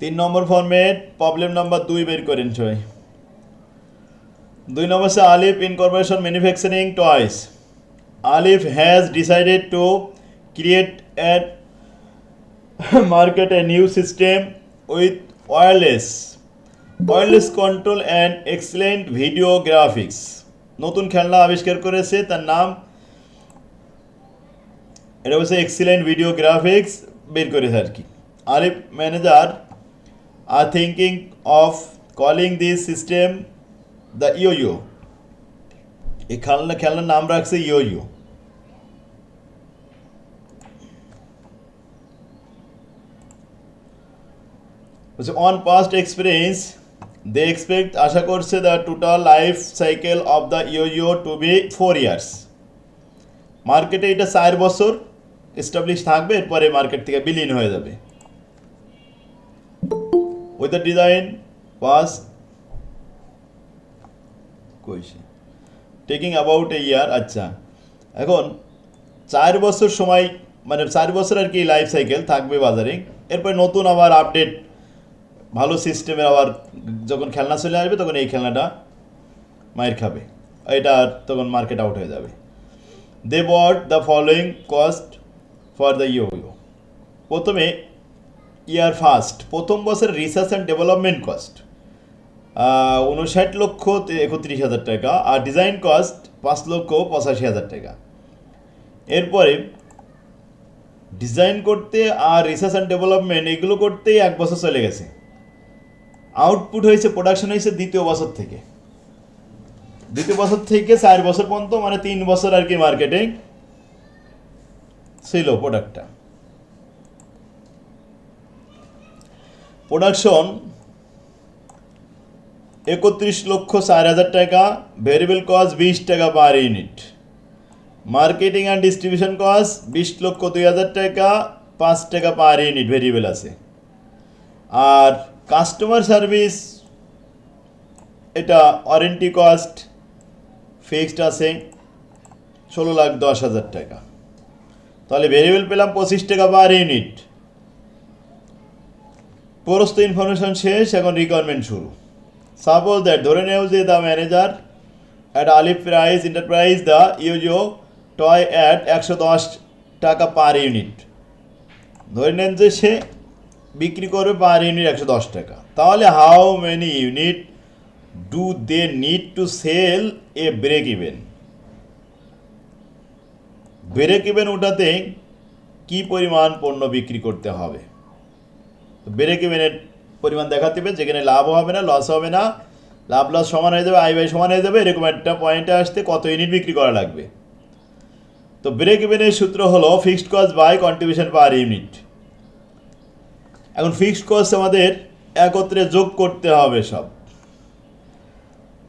তিন নম্বর format problem number দুই বের করেন সবাই দুই নম্বর সে Alif incorporation manufacturing toys Alif has decided to create at market, a new system with wireless wireless control and excellent video graphics নতুন খেলনা আবিষ্কার করেছে, তার নাম এটা হচ্ছে এক্সিলেন্ট ভিডিও গ্রাফিক্স বের করেছে আর কি। Arif manager are thinking of calling this system the yo yo এই খেলনা, খেলনার নাম রাখছে ইয়ো বলছে on past experience they expect আশা করছে the total life cycle of the yo to be four years মার্কেটে এটা চার বছর এস্টাবলিশ থাকবে, এরপরে মার্কেট থেকে বিলীন হয়ে যাবে। উইথ দ্য ডিজাইন পাস কইছে টেকিং অ্যাবাউট এ আচ্ছা এখন চার বছর সময় মানে চার বছর আর কি লাইফ সাইকেল থাকবে বাজারে। এরপর নতুন আবার আপডেট ভালো সিস্টেমের আবার যখন খেলনা চলে আসবে, তখন এই খেলনাটা মায়ের খাবে। এটা তখন মার্কেট আউট হয়ে যাবে। They bought the following cost for the you প্রথমে ইয়ার ফার্স্ট। প্রথম বছর রিসার্চ অ্যান্ড ডেভেলপমেন্ট কস্ট উনষাট লক্ষ একত্রিশ হাজার টাকা আর ডিজাইন কস্ট পাঁচ লক্ষ পঁচাশি হাজার টাকা। এরপরে ডিজাইন করতে আর রিসার্চ অ্যান্ড ডেভেলপমেন্ট এগুলো করতেই এক বছর চলে গেছে। আউটপুট হয়েছে প্রোডাকশন হয়েছে দ্বিতীয় বছর থেকে। দ্বিতীয় বছর থেকে চার বছর পর্যন্ত মানে তিন বছর আর কি মার্কেটিং ছিল প্রোডাক্টটা প্রোডাকশন একত্রিশ লক্ষ চার হাজার টাকা ভেরিয়েবল কস্ট বিশ টাকা per unit marketing and distribution cost বিশ লক্ষ দুই হাজার টাকা, পাঁচ টাকা পার ইউনিট ভেরিয়েবল আছে। আর কাস্টমার সার্ভিস এটা ওয়ারেন্টি কস্ট ফিক্সড আছে, ষোলো লাখ দশ হাজার টাকা। তাহলে ভেরিয়েবল পেলাম পঁচিশ টাকা পার ইউনিট পরস্ত ইনফরমেশন শেষ, এখন রিকোয়ারমেন্ট শুরু। সাপোজ দ্যাট ধরে নেও যে the manager at Alif price enterprise the ইউজো toy at একশো দশ টাকা পার ইউনিট ধরে নেন যে সে বিক্রি করবে পার ইউনিট একশো দশ টাকা। তাহলে how many units do they need to sell a break even break even ওটাতে কী পরিমাণ পণ্য বিক্রি করতে হবে? ব্রেক ইভেনের পরিমাণ দেখাতে হবে, যেখানে লাভ হবে না লস হবে না। লাভ লস সমান হয়ে যাবে আই বাই সমান হয়ে যাবে, এরকম একটা পয়েন্টে আসতে কত ইউনিট বিক্রি করা লাগবে। তো ব্রেক ইভেনের সূত্র হলো fixed cost by contribution per unit এখন ফিক্সড কস্ট আমাদের একত্রে যোগ করতে হবে সব।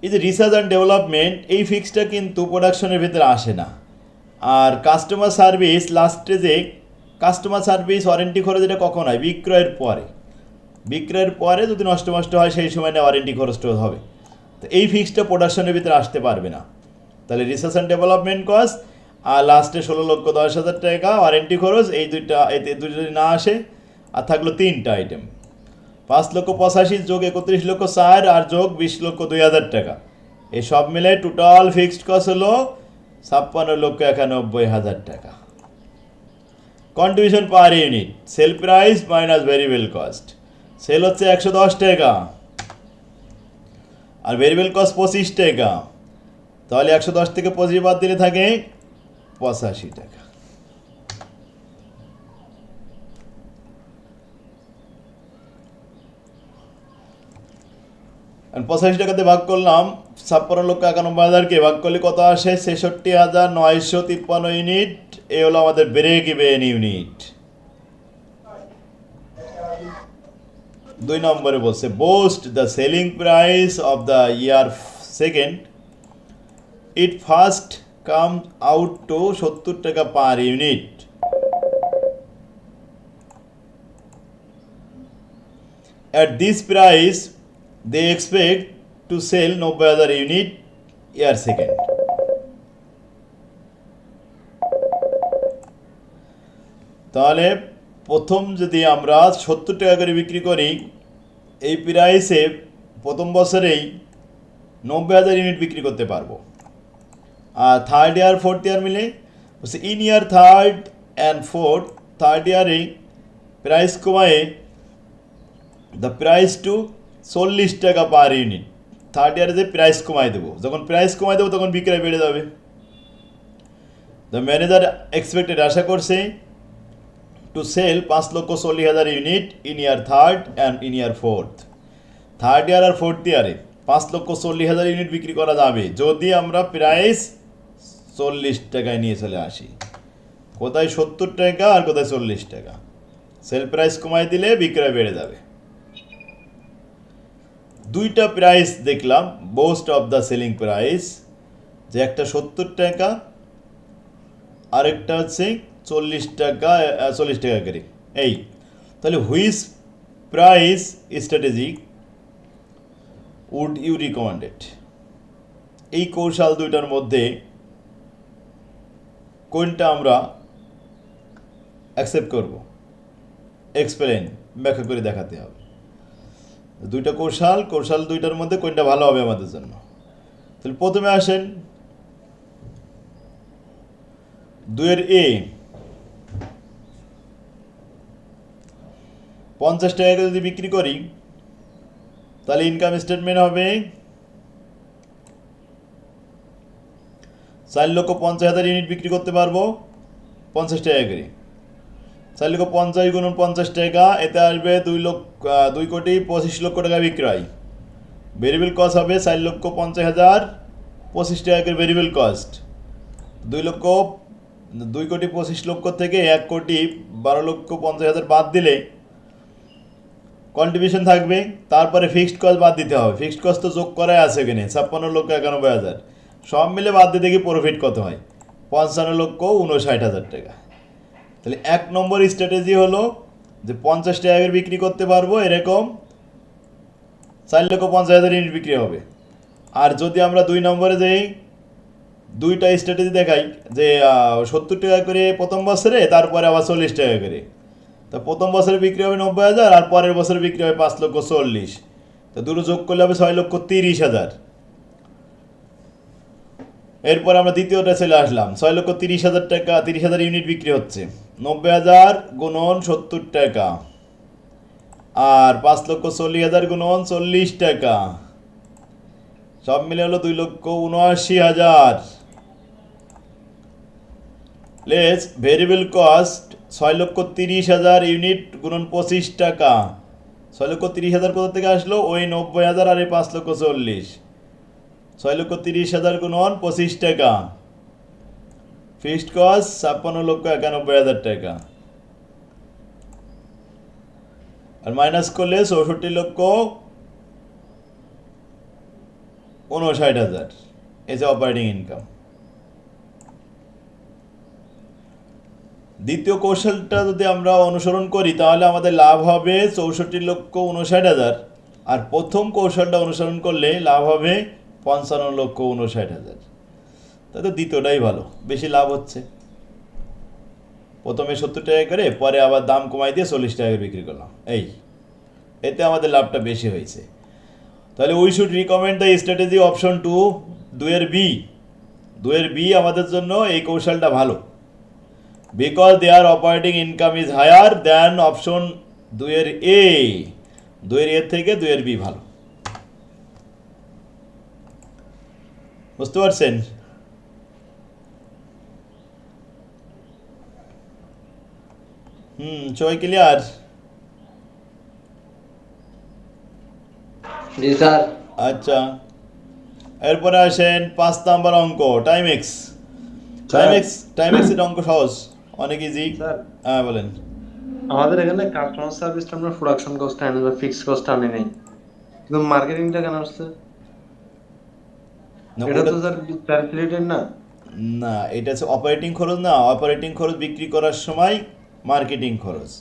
এই যে রিসার্চ অ্যান্ড ডেভেলপমেন্ট এই ফিক্সটা কিন্তু প্রোডাকশনের ভিতরে আসে না। আর কাস্টমার সার্ভিস লাস্টে যে কাস্টমার সার্ভিস ওয়ারেন্টি খরচ এটা কখন হয়? বিক্রয়ের পরে। বিক্রয়ের পরে যদি নষ্ট নষ্ট হয়, সেই সময় না ওয়ারেন্টি খরচটা হবে। তো এই ফিক্সটা প্রোডাকশনের ভিতরে আসতে পারবে না। তাহলে রিসার্চ অ্যান্ড ডেভেলপমেন্ট কস্ট আর লাস্টে ষোলো লক্ষ দশ হাজার টাকা ওয়ারেন্টি খরচ, এই দুইটা, এতে দুটো যদি না আসে, আর থাকল তিনটা আইটেম পাঁচ লক্ষ পঁচাশি, যোগ একত্রিশ লক্ষ চার আর যোগ বিশ লক্ষ দুই হাজার টাকা। এই সব মিলে টোটাল ফিক্সড কস্ট হলো ছাপ্পান্ন লক্ষ একানব্বই হাজার টাকা। Contribution per unit sell price minus variable cost sell হচ্ছে একশো দশ টাকা। আর ভেরিয়েবল কস্ট পঁচিশ টাকা। তাহলে একশো দশ থেকে পঁচিশ বাদ দিলে থাকে পঁচাশি টাকা। পঁচাশি টাকাতে ভাগ করলাম, ছাপ্পান্ন লক্ষ একানব্বই হাজারকে ভাগ করলে কত আসে? ছেষট্টি হাজার নয়শো তিপ্পান্ন ইউনিট এ হলো আমাদের ব্রেক ইভেন ইউনিট দুই নম্বরে বলছে boost the selling price of the year second it first come out to সত্তর টাকা per unit At this price they expect to sell নব্বই হাজার ইউনিট ইয়ার সেকেন্ড তাহলে প্রথম যদি আমরা সত্তর টাকা করে বিক্রি করি, এই প্রাইসে প্রথম বছরেই নব্বই হাজার ইউনিট বিক্রি করতে পারব। আর থার্ড ইয়ার ফোর্থ ইয়ার মিলে হচ্ছে in year third and fourth third ইয়ারে প্রাইস কমায়ে দ্য প্রাইস টু চল্লিশ টাকা পার ইউনিট থার্ড ইয়ারে যে প্রাইস কমাই দেবো, যখন প্রাইস কমাই দেবো তখন বিক্রয় বেড়ে যাবে। দ্য ম্যানেজার এক্সপেক্টেড আশা করছে টু সেল পাঁচ লক্ষ চল্লিশ হাজার unit in year third and in year fourth third year R fourth ইয়ারে পাঁচ লক্ষ চল্লিশ হাজার ইউনিট বিক্রি করা যাবে। যদি আমরা প্রাইস চল্লিশ টাকায় নিয়ে চলে আসি। কোথায় সত্তর টাকা আর কোথায় চল্লিশ টাকা। সেল প্রাইস কমাই দিলে বিক্রয় বেড়ে যাবে। দুইটা প্রাইস দেখলাম most of the selling price যে একটা সত্তর টাকা, আরেকটা হচ্ছে চল্লিশ টাকা চল্লিশ টাকা করে। এই, তাহলে which price strategy would you recommended এই কৌশল দুইটার মধ্যে কোনটা আমরা অ্যাকসেপ্ট করব? এক্সপ্লেন ব্যাখ্যা করে দেখাতে হবে। দুইটা কৌশল কৌশল দুইটার মধ্যে কোনটা ভালো হবে আমাদের জন্য? তাহলে প্রথমে আসেন। দুয়ের এ পঞ্চাশ টাকা করে যদি বিক্রি করি, তাহলে ইনকাম স্টেটমেন্ট হবে চার লক্ষ পঞ্চাশ হাজার ইউনিট বিক্রি করতে পারব পঞ্চাশ টাকা করে। চার লক্ষ পঞ্চাশ গুণন পঞ্চাশ টাকা, এতে আসবে দুই লক্ষ দুই কোটি পঁচিশ লক্ষ টাকা বিক্রয়। ভেরিয়েবল কস্ট হবে চার লক্ষ পঞ্চাশ হাজার পঁচিশ টাকা করে ভেরিয়েবল কস্ট দুই লক্ষ, দুই কোটি পঁচিশ লক্ষ থেকে এক কোটি বারো লক্ষ পঞ্চাশ হাজার বাদ দিলে কন্ট্রিবিউশন থাকবে, তারপরে ফিক্সড কস্ট বাদ দিতে হবে। ফিক্সড কস্ট তো যোগ করাই আছে এখানে ছাপ্পান্ন লক্ষ একানব্বই হাজার। সব মিলে বাদ দিয়ে দেখি প্রফিট কত হয়। পঞ্চান্ন লক্ষ উনষাট হাজার টাকা। তাহলে এক নম্বর স্ট্র্যাটেজি হলো যে পঞ্চাশ টাকা করে বিক্রি করতে পারব, এরকম চার লক্ষ পঞ্চাশ হাজার ইউনিট বিক্রি হবে। আর যদি আমরা দুই নম্বরে যাই, দুইটা স্ট্র্যাটেজি দেখাই যে সত্তর টাকা করে প্রথম বছরে, তারপরে আবার চল্লিশ টাকা করে। তা প্রথম বছরে বিক্রি হবে নব্বই হাজার, আর পরের বছরে বিক্রি হবে পাঁচ লক্ষ চল্লিশ। তা দুটো যোগ করলে হবে ছয় লক্ষ তিরিশ হাজার। এরপর আমরা দ্বিতীয়টা চলে আসলাম। ছয় লক্ষ তিরিশ হাজার টাকা, তিরিশ হাজার ইউনিট বিক্রি হচ্ছে। নব্বই হাজার গুণন সত্তর টাকা। আর পাঁচ লক্ষ চল্লিশ হাজার গুণন চল্লিশ টাকা। সব মিলে হলো দুই লক্ষ উনআশি হাজার। লেস ভেরিয়েবল কস্ট ছয় লক্ষ তিরিশ হাজার ইউনিট গুণন পঁচিশ টাকা। ছয় লক্ষ তিরিশ হাজার কোথা থেকে আসলো? ওই নব্বই হাজার আর এই পাঁচ লক্ষ চল্লিশ। ছয় লক্ষ তিরিশ হাজার গুণন পঁচিশ টাকা। ফিক্সড কস্ট ছাপ্পান্ন লক্ষ একানব্বই হাজার টাকা। আর মাইনাস করলে চৌষট্টি লক্ষ উনষাট হাজার। এই যে অপারেটিং ইনকাম দ্বিতীয় কৌশলটা যদি আমরা অনুসরণ করি, তাহলে আমাদের লাভ হবে চৌষট্টি লক্ষ উনষাট হাজার। আর প্রথম কৌশলটা অনুসরণ করলে লাভ হবে পঞ্চান্ন লক্ষ উনষাট হাজার। তাতে দ্বিতীয়টাই ভালো, বেশি লাভ হচ্ছে। প্রথমে সত্তর টাকা করে, পরে আবার দাম কমাই দিয়ে চল্লিশ টাকা করে বিক্রি করলাম। এই, এতে আমাদের লাভটা বেশি হয়েছে। তাহলে we should recommend the strategy option two দুয়ের বি। দুয়ের বি আমাদের জন্য এই কৌশলটা ভালো। Because their operating income is higher than option দুয়ের এ দুয়ের এর থেকে দুয়ের বি ভালো। বুঝতে পারছেন? হুম সবাই ক্লিয়ার জি স্যার। আচ্ছা। এরপরে আসেন পাঁচ নাম্বার অঙ্ক টাইমেক্স টাইমেক্স টাইমেক্স এর অঙ্ক সহজ। অনেক ইজি হ্যাঁ বলেন। আমাদের এখানে কাস্টমার সার্ভিসটা আমরা প্রোডাকশন কস্ট আনি বা ফিক্সড কস্ট আনি নাই। কিন্তু মার্কেটিংটা কেন আসছে? না, এটা তো স্যার ট্যারিফ না। না এটা হচ্ছে অপারেটিং খরচ না। অপারেটিং খরচ বিক্রি করার সময় মার্কেটিং খরচ।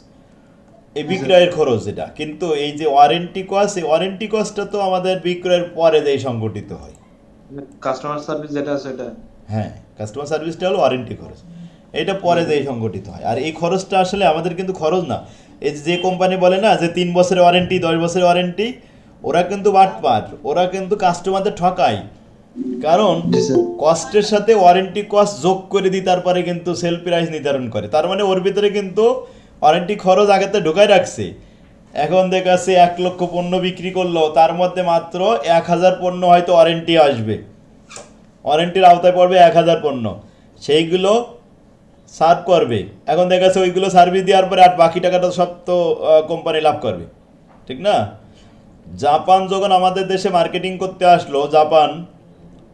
এই বিক্রয়ের খরচ এটা। কিন্তু এই যে ওয়ারেন্টি কস্ট এই ওয়ারেন্টি কস্টটা তো আমাদের বিক্রয়ের পরে যেই সংগঠিত হয়। কাস্টমার সার্ভিস যেটা আছে এটা হ্যাঁ কাস্টমার সার্ভিসটা হলো ওয়ারেন্টি খরচ। এটা পরে যেই সংগঠিত হয়। আর এই খরচটা আসলে আমাদের কিন্তু খরচ না। এই যে কোম্পানি বলে না যে তিন বছরের ওয়ারেন্টি দশ বছরের ওয়ারেন্টি ওরা কিন্তু বাটপার। ওরা কিন্তু কাস্টমারদের ঠকায়। কারণ কস্টের সাথে ওয়ারেন্টি কস্ট যোগ করে দিই তারপরে কিন্তু সেল প্রাইস নির্ধারণ করে। তার মানে ওর ভিতরে কিন্তু ওয়ারেন্টি খরচ আগে আগেতে ঢোকায় রাখছে। এখন দেখাচ্ছে এক লক্ষ পণ্য বিক্রি করল তার মধ্যে মাত্র এক হাজার পণ্য হয়তো ওয়ারেন্টি আসবে। ওয়ারেন্টির আওতায় পড়বে এক হাজার পণ্য। সেইগুলো সার্ভ করবে। এখন দেখা যাচ্ছে ওইগুলো সার্ভিস দেওয়ার পরে আর বাকি টাকাটা সব তো কোম্পানি লাভ করবে। ঠিক না? জাপান যখন আমাদের দেশে মার্কেটিং করতে আসলো, জাপান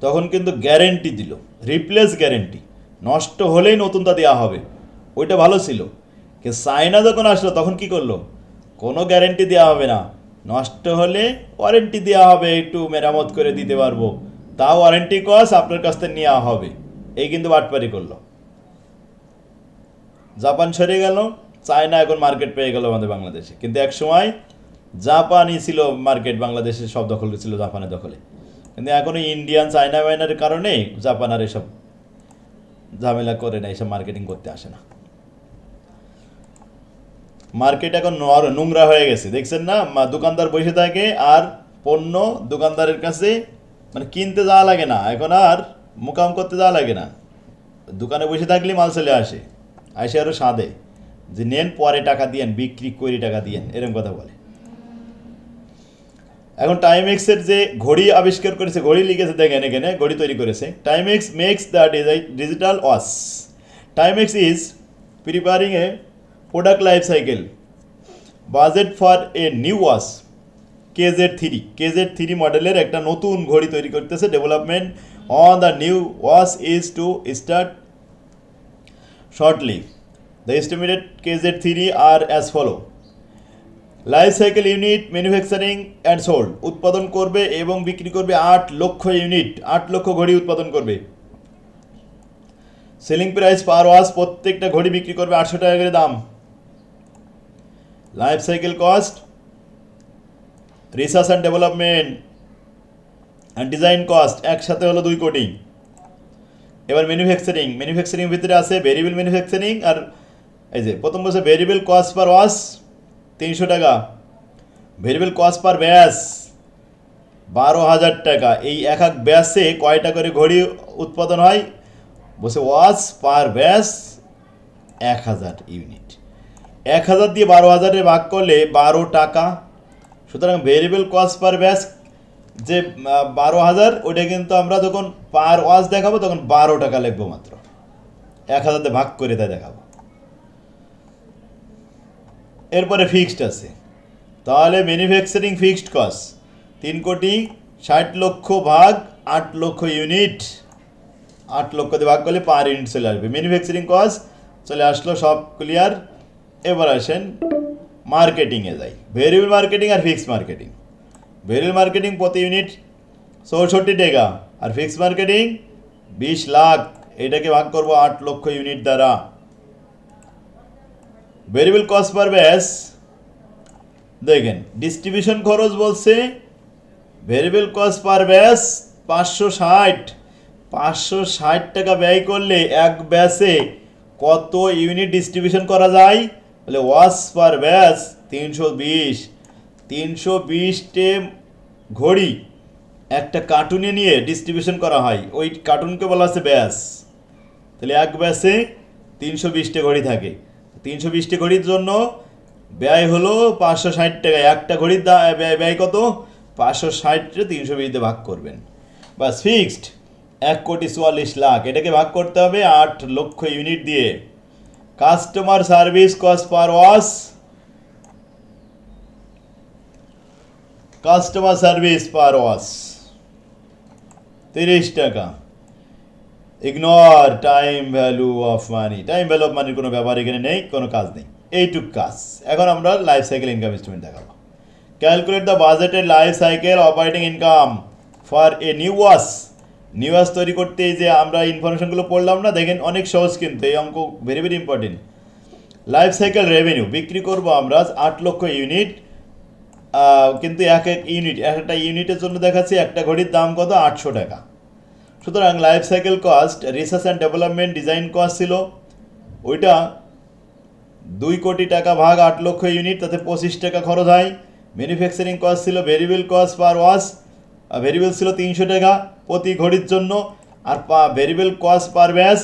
তখন কিন্তু গ্যারেন্টি দিল। রিপ্লেস গ্যারেন্টি নষ্ট হলেই নতুনটা দেওয়া হবে। ওইটা ভালো ছিল। কিন্তু চায়না যখন আসলো, তখন কি করল? কোনো গ্যারেন্টি দেওয়া হবে না। নষ্ট হলে ওয়ারেন্টি দেওয়া হবে, একটু মেরামত করে দিতে পারব। তাও ওয়ারেন্টি কস আপনার কাছ থেকে নেওয়া হবে। এই কিন্তু বাটপারি করল। জাপান সরে গেল, চায়না এখন মার্কেট পেয়ে গেল আমাদের বাংলাদেশে। কিন্তু এক সময় জাপানই ছিল মার্কেট বাংলাদেশের সব দখল ছিল জাপানের দখলে। কিন্তু এখন ইন্ডিয়ান, চায়না মাইনার কারণে জাপান আর এসব ঝামেলা করে না, এসব মার্কেটিং করতে আসে না। মার্কেট এখন নোংরা হয়ে গেছে। দেখছেন না? দোকানদার বসে থাকে আর পণ্য দোকানদারের কাছে মানে কিনতে যাওয়া লাগে না। এখন আর মোকাম করতে যাওয়া লাগে না। দোকানে বসে থাকলে মাল চলে আসে। আসে আরও সাঁদে যে, নেন, পরে টাকা দিয়েন, বিক্রি করে টাকা দিয়েন, এরকম কথা বলে। এখন টাইমেক্সের যে ঘড়ি আবিষ্কার করেছে, ঘড়ি লিখেছে, দেখেন এখানে, ঘড়ি তৈরি করেছে। Timex makes the digital watch Timex is preparing a product life cycle budget for a new watch KZ three KZ three মডেলের একটা নতুন ঘড়ি তৈরি করতেছে। Development on the new watch is to start shortly. The estimated KZ3 are as follow. Life cycle unit manufacturing and sold উৎপাদন করবে এবং বিক্রি করবে আট লক্ষ ইউনিট আট লক্ষ ঘড়ি উৎপাদন করবে সেলিং প্রাইস পার ওয়াশ প্রত্যেকটা ঘড়ি বিক্রি করবে আটশো টাকা করে দাম life cycle cost research and development and design cost একসাথে হলো দুই কোটি এবার ম্যানুফ্যাকচারিং ম্যানুফ্যাকচারিং ভিতরে আছে ভেরিয়েবল ম্যানুফ্যাকচারিং আর এই যে প্রথম বলছে ভেরিয়েবল কস্ট পার ওয়াশ তিনশো টাকা। ভেরিয়েবল কস্ট পার ব্যাস, বারো হাজার টাকা। এই এক এক ব্যাসে কয়টা করে ঘড়ি উৎপাদন হয়? বসে ওয়াশ পার ব্যাস এক হাজার ইউনিট। এক হাজার দিয়ে বারো হাজারে ভাগ করলে বারো টাকা। সুতরাং ভেরিয়েবল কস্ট পার ব্যাস যে বারো হাজার ওটা কিন্তু আমরা যখন পার ওয়াজ দেখাবো, তখন বারো টাকা লিখব মাত্র। এক হাজার দিয়ে ভাগ করে তাই দেখাবো। এরপরে ফিক্সড আছে। তাহলে ম্যানুফ্যাকচারিং ফিক্সড কস্ট তিন কোটি ষাট লক্ষ ভাগ আট লক্ষ ইউনিট আট লক্ষ দিয়ে ভাগ করলে পার ইউনিট চলে আসবে। ম্যানুফ্যাকচারিং কস্ট চলে আসলো, সব ক্লিয়ার এবার আসেন মার্কেটিংয়ে যাই। ভেরিয়েবল মার্কেটিং আর ফিক্সড মার্কেটিং ভেরিয়েবল মার্কেটিং প্রতি ইউনিট চৌষট্টি টাকা আর ফিক্সড মার্কেটিং বিশ লাখ। এটাকে ভাগ করব আট লক্ষ ইউনিট দ্বারা। ভেরিয়েবল কস্ট পার ব্যাস দেখেন ডিস্ট্রিবিউশন খরচ বলছে ভেরিয়েবল কস্ট পার ব্যাস পাঁচশো ষাট। পাঁচশো ষাট টাকা ব্যয় করলে এক ব্যাসে কত ইউনিট ডিস্ট্রিবিউশন করা যায়? বলে ওয়াশ পার ব্যাস তিনশো বিশ। তিনশো বিশটে ঘড়ি একটা কার্টুনে নিয়ে ডিস্ট্রিবিউশন করা হয়। ওই কার্টুনকে বলা আছে ব্যাস। তাহলে এক ব্যাসে তিনশো বিশটে ঘড়ি থাকে। তিনশো বিশটে ঘড়ির জন্য ব্যয় হলো পাঁচশো ষাট টাকা। একটা ঘড়ির ব্যয় ব্যয় কত? পাঁচশো ষাটে তিনশো বিশতে ভাগ করবেন। বাস ফিক্সড এক কোটি চুয়াল্লিশ লাখ। এটাকে ভাগ করতে হবে আট লক্ষ ইউনিট দিয়ে। Customer service cost per watch customer service per watch তিরিশ টাকা। Ignore time value of money time value of মানির কোনো ব্যাপার এখানে নেই, কোনো কাজ নেই। এইটুক কাজ। এখন আমরা লাইফ সাইকেল ইনকাম স্টেটমেন্ট দেখাবো। ক্যালকুলেট দ্য বাজেটের life cycle operating income for a new watch new watch তৈরি করতে যে আমরা ইনফরমেশনগুলো পড়লাম না, দেখেন অনেক সহজ কিন্তু, এই অঙ্ক very very important life cycle revenue বিক্রি করব আমরা আট লক্ষ ইউনিট কিন্তু এক এক ইউনিট একটা ইউনিটের জন্য দেখাচ্ছি একটা ঘড়ির দাম কত? আটশো টাকা। সুতরাং life cycle cost research and development design cost ছিল। ওইটা দুই কোটি টাকা ভাগ আট লক্ষ ইউনিট তাতে পঁচিশ টাকা খরচ হয়। ম্যানুফ্যাকচারিং কস্ট ছিল variable cost per watch variable ছিল তিনশো টাকা প্রতি ঘড়ির জন্য। আর পা ভেরিয়েবল কস্ট পার ব্যাস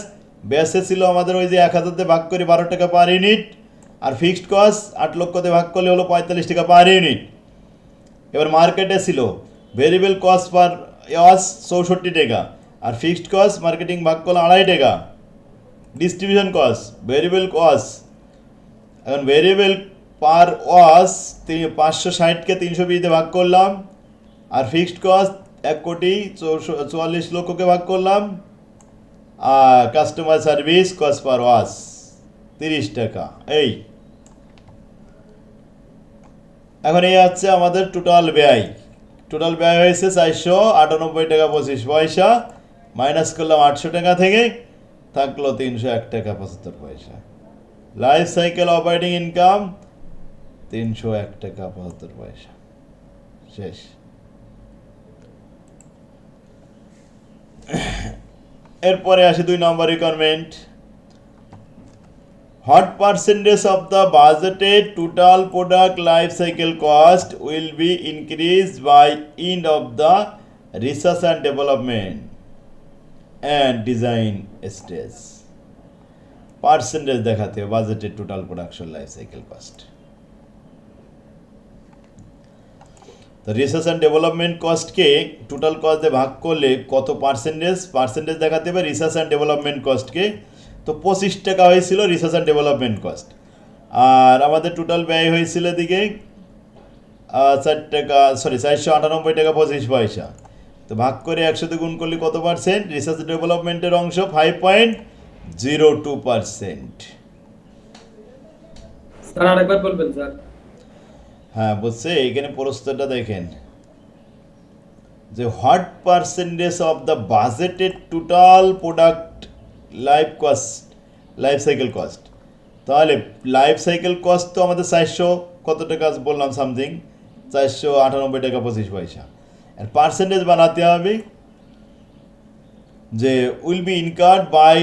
ব্যাসে ছিল আমাদের ওই যে এক হাজারতে ভাগ করে বারো টাকা পার ইউনিট আর ফিক্সড কস্ট আট লক্ষতে ভাগ করলে হলো পঁয়তাল্লিশ টাকা পার ইউনিট এবার মার্কেটে ছিল। ভেরিয়েবল কস্ট পার ওয়াশ চৌষট্টি টাকা, আর ফিক্সড কস্ট মার্কেটিং ভাগ করলে আড়াই টাকা। ডিস্ট্রিবিউশন কস্ট ভেরিয়েবল কস্ট এখন ভেরিয়েবল পার ওয়াশ পাঁচশো ষাটকে তিনশো বিশতে ভাগ করলাম, আর ফিক্সড কস্ট এক কোটি চুয়াল্লিশ লক্ষকে ভাগ করলাম, আর customer service cost per wash তিরিশ টাকা। এই। এখন এই হচ্ছে আমাদের টোটাল ব্যয়। টোটাল ব্যয় হয়েছে চারশো আটানব্বই টাকা পঁচিশ পয়সা। মাইনাস করলাম আটশো টাকা থেকে, থাকল তিনশো এক টাকা পঁচাত্তর পয়সা। লাইফ সাইকেল অপারেটিং ইনকাম তিনশো এক টাকা পঁচাত্তর পয়সা। শেষ। এরপরে আসি দুই নম্বর requirement What percentage of the budgeted total product life cycle cost will be increased by end of the research and development and design stage? Percentage দেখাতে হবে budgeted total production life cycle cost তো research and development কস্টকে total cost ভাগ করলে কত percentage percentage দেখাতে হবে research and development কস্টকে তো পঁচিশ টাকা হয়েছিল রিসার্চ অ্যান্ড ডেভেলপমেন্ট কস্ট আর আমাদের টোটাল ব্যয় হয়েছিল এদিকে চার টাকা সরি চারশো আটানব্বই টাকা পঁচিশ পয়সা। তো ভাগ করে একসাথে গুণ করলে কত পার্সেন্ট রিসার্চ ডেভেলপমেন্টের অংশ five point zero two percent sir আরেকবার বলবেন স্যার। হ্যাঁ বলছে এইখানে প্রশ্নটা দেখেন। যে what percentage of the budgeted total product life cost life cycle cost তাহলে লাইফ সাইকেল কস্ট তো আমাদের চারশো কত টাকা বললাম সামথিং চারশো আটানব্বই টাকা পঁচিশ পয়সা। আর পার্সেন্টেজ বানাতে হবে যে will be incurred by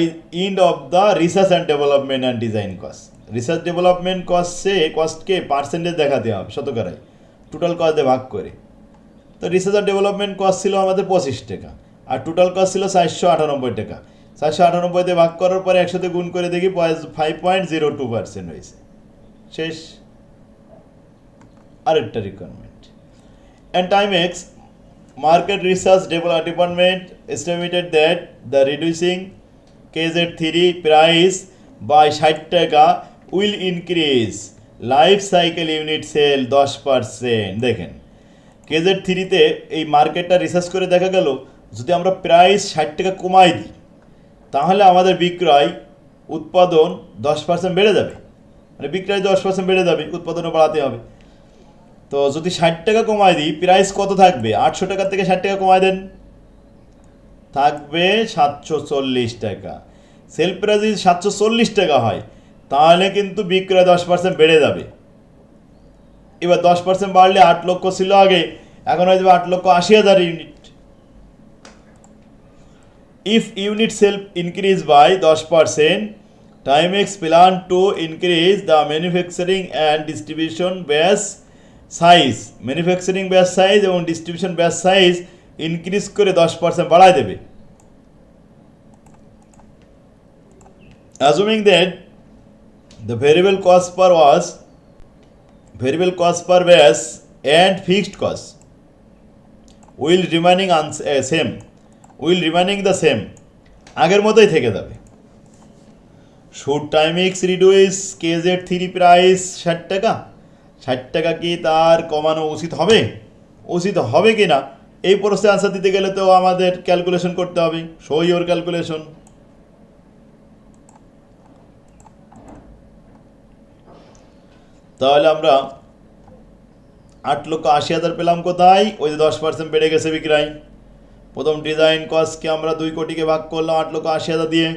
end of the research and development and design cost research development কস্টে কস্টকে পার্সেন্টেজ দেখাতে হবে শতকরায়। টোটাল কস্ট ভাগ করে। তো রিসার্চ অ্যান্ড ডেভেলপমেন্ট কস্ট ছিল আমাদের পঁচিশ টাকা। আর টোটাল কস্ট ছিল চারশো আটানব্বই টাকা। চারশো আটানব্বই দিয়ে ভাগ করার পরে একসাথে গুণ করে দেখি five point zero two percent হয়েছে। শেষ। আরেকটা requirement and and Timex market research develop- department estimated that the reducing KZ3 price by 60 টাকা will increase life cycle unit sale 10% দেখেন কেজেড থ্রিতে এই মার্কেটটা রিসার্চ করে দেখা গেল, যদি আমরা প্রাইস ষাট টাকা কমাই দিই তাহলে আমাদের বিক্রয় উৎপাদন দশ পার্সেন্ট বেড়ে যাবে। মানে বিক্রয় দশ পার্সেন্ট বেড়ে যাবে, উৎপাদনও বাড়াতে হবে। তো যদি ষাট টাকা কমায় দিই প্রাইস কত থাকবে? আটশো টাকা থেকে ষাট টাকা কমায় দেন। থাকবে সাতশো চল্লিশ টাকা। সেল প্রাইস যদি সাতশো চল্লিশ টাকা হয়, তাহলে কিন্তু বিক্রয় দশ পার্সেন্ট বেড়ে যাবে। এবার দশ পার্সেন্ট বাড়লে আট লক্ষ ছিল আগে, এখন হয়ে যাবে আট লক্ষ আশি হাজার unit. If unit sale increase by 10% timex plan to increase the manufacturing and distribution base size manufacturing base size এবং distribution base size increase করে 10% বাড়ায় দেবে assuming that the variable cost per was variable cost per base and fixed cost will remaining uns- uh, same the same. আগের মতোই থেকে যাবে। Should Timex reduce KZ three price ষাট টাকা? ষাট টাকা কি তার কমানো উচিত হবে? উচিত হবে কি না? এই প্রশ্নে আনসার দিতে গেলে তো আমাদের ক্যালকুলেশন করতে হবে। শো ইওর ক্যালকুলেশন তাহলে আমরা আট লক্ষ আশি হাজার পেলাম কোথায়? ওই যে দশ পার্সেন্ট বেড়ে গেছে বিক্রয়। প্রথম ডিজাইন কস্টকে আমরা দুই কোটিকে ভাগ করলাম, আট লক্ষ আশি হাজার দিয়ে।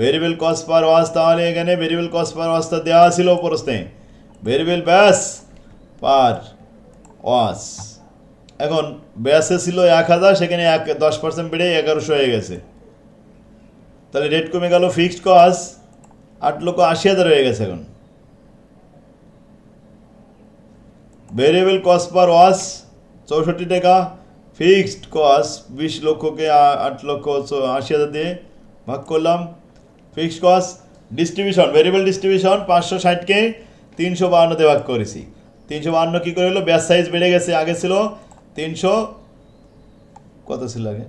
ভেরিয়েবল কস্ট পার ওয়াজ তাহলে এখানে ভেরিয়েবল কস্ট পার ওয়াজটা দেওয়া ছিল প্রশ্নে ভেরিয়েবল ব্যাস পার ওয়াজ এখন ব্যাসে ছিল এক হাজার, সেখানে এক, দশ পার্সেন্ট বেড়ে এগারোশো হয়ে গেছে। তাহলে রেট কমে গেল ফিক্সড কস্ট আট লক্ষ আশি হাজার হয়ে গেছে এখন। ভেরিয়েবল কস্ট পার ওয়াস চৌষট্টি টাকা ফিক্সড কস্ট বিশ লক্ষকে আট লক্ষ আশি হাজার দিয়ে ভাগ করলাম। Fixed cost distribution, variable distribution পাঁচশো ষাটকে তিনশো বাহান্নতে ভাগ করেছি। তিনশো বাহান্ন কী করে হলো? ব্যাস সাইজ বেড়ে গেছে, আগে ছিল তিনশো, কত ছিল আগে?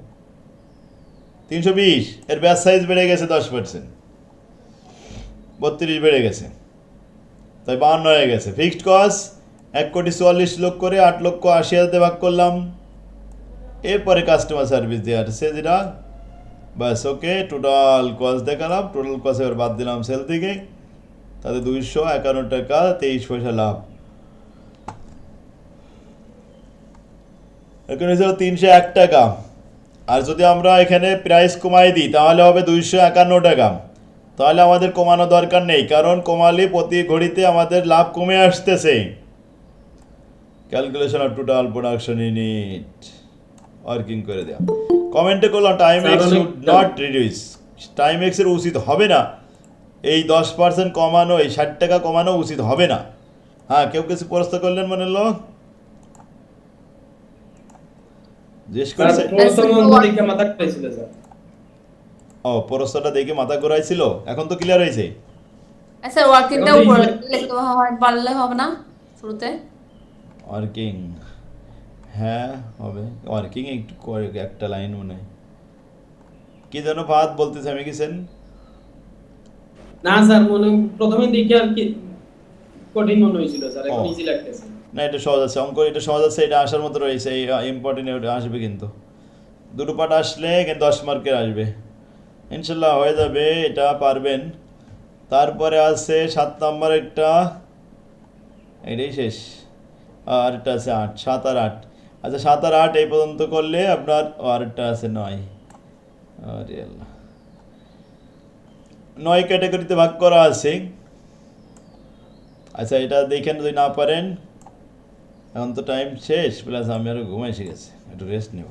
তিনশো বিশ, এর ব্যাস সাইজ বেড়ে গেছে দশ পার্সেন্ট। বত্রিশ বেড়ে গেছে। তাই বাহান্ন হয়ে গেছে। ফিক্সড কস্ট এক কোটি চুয়াল্লিশ লক্ষ করে আট লক্ষ আশি হাজারতে ভাগ করলাম। এরপরে কাস্টমার সার্ভিস দেওয়ার সে যেটা ব্যাস ওকে টোটাল কস্ট দেখালাম। টোটাল কস্ট এবার বাদ দিলাম সেল থেকে। তাতে দুইশো একান্ন টাকা, তেইশ পয়সা লাভ। এখানে তিনশো এক টাকা। আর যদি আমরা এখানে প্রাইস কমাই দিই, তাহলে হবে দুইশো একান্ন টাকা। তাহলে আমাদের কমানো দরকার নেই, কারণ কমালে প্রতি ঘড়িতে আমাদের লাভ কমে আসতেছে। Calculation of total production unit working করে দেওয়া কমেন্টে করলাম টাইম এক্স অনেক- নট রিডিউস টাইম এক্সের উচিত হবে না। এই দশ পার্সেন্ট কমানো এই ষাট টাকা কমানো উচিত হবে না। হ্যাঁ কেউ কিছু প্রশ্ন করলেন মনে হলো? ও প্রশ্নটা দেখে মাথা ঘোরাইছিল? এখন তো ক্লিয়ার হয়েছে। আচ্ছা ওয়ার্কিংটা উপরে লিখতে হয় পারলে হবে না শুরুতে। ওয়ার্কিং হ্যাঁ হবে। ওয়ার্কিং একটু করে একটা লাইন মনে হয়। কি যেন ভাত বলতেছে আমি কিছেন না স্যার মনে প্রথমে দিকে আর কি কঠিন মনে হয়েছিল স্যার এখন ইজি লাগতেছে। না এটা সহজ আছে। অঙ্ক এটা সহজ আছে এটা আসার মতো রয়েছে। এই ইম্পর্টেন্ট এটা আসবে কিন্তু। দুটো পাঠ আসলে কিন্তু দশ মার্কের আসবে। ইনশাল্লাহ হয়ে যাবে এটা পারবেন। তারপরে আছে সাত নম্বর একটা। এটাই শেষ। আর এটা আছে আট সাত আর আট। আচ্ছা সাত আর আট এই পর্যন্ত করলে আপনার আরেকটা আছে নয়। আল্লাহ। নয় ক্যাটাগরিতে ভাগ করা আছে। আচ্ছা এটা দেখেন যদি না পারেন, এখন তো টাইম শেষ প্লাস আমি আরও ঘুমাই এসে গেছে, একটু রেস্ট নেব।